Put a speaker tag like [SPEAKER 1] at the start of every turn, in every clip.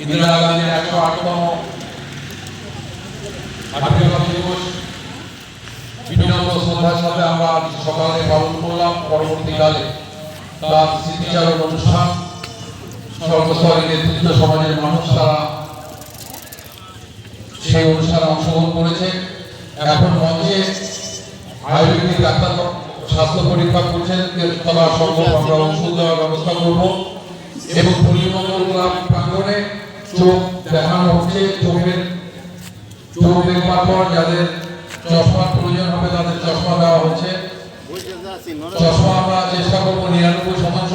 [SPEAKER 1] ইন্দিরা গান্ধীর একশো আটতম আবির্ভাব দিবস। বিনম্র সাথে আমরা সকালে পালন করলাম। পরবর্তীকালে তার স্মৃতিচারণ অনুষ্ঠান, সর্বস্তরের নেতৃত্ব সমাজের মানুষ তারা সেই অনুষ্ঠানে অংশগ্রহণ করেছে। এখন মঞ্চে আয়ুর্বেদিক ডাক্তার স্বাস্থ্য পরীক্ষা করছেন তলা সম্ভব আমরা ওষুধ দেওয়ার ব্যবস্থা করব। এবং পরিমঙ্গল ক্লাব প্রাঙ্গণে চোখ দেখানো হচ্ছে, চোখের চোখ দেখবার পর যাদের চশমার প্রয়োজন হবে, তাদের চশমা দেওয়া হচ্ছে। চশমা আমরা চেষ্টা করব নিরানব্বই শতাংশ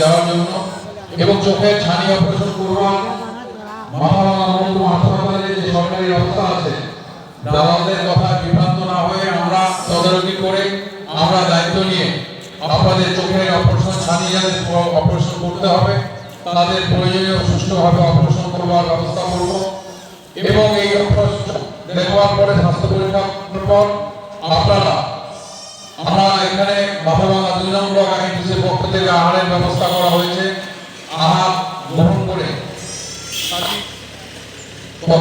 [SPEAKER 1] দেওয়ার জন্য। এবং চোখের ছানি অপারেশন সরকারি ব্যবস্থা আছে, দালালদের কথা বিভ্রান্ত না হয়ে আমরা তদারকি করে আমরা দায়িত্ব নিয়ে আপনাদের চোখের অপারেশন ছানি যাদের অপারেশন করতে হবে। তাদের প্রয়োজনীয় সুষ্ঠুভাবে অপারেশন করবার ব্যবস্থা করব। এবং এই অপারেশন দেখবার পরে স্বাস্থ্য পরীক্ষার পর আপনারা আমরা এখানে বাবাবাঙ্গা দুই নম্বর পক্ষ থেকে আহারের ব্যবস্থা করা হয়েছে। আহার গ্রহণ করে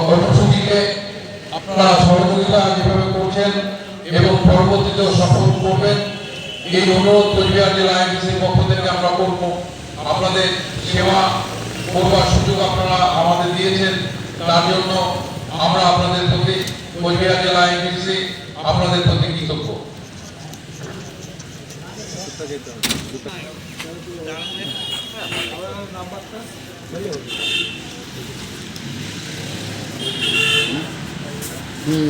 [SPEAKER 1] কর্মসূচিকে আপনারা সহযোগিতা যেভাবে করছেন এবং পরবর্তীতেও সফল করবেন। এই অনুরোধ কোচবিহার জেলা আইনটিসির পক্ষ থেকে আমরা করব। আপনাদের সেবা করবার সুযোগ আপনারা আমাদের দিয়েছেন। তার জন্য আমরা আপনাদের প্রতি কোচবিহার জেলা আইনটিসি আপনাদের প্রতি কৃতজ্ঞ।
[SPEAKER 2] হুম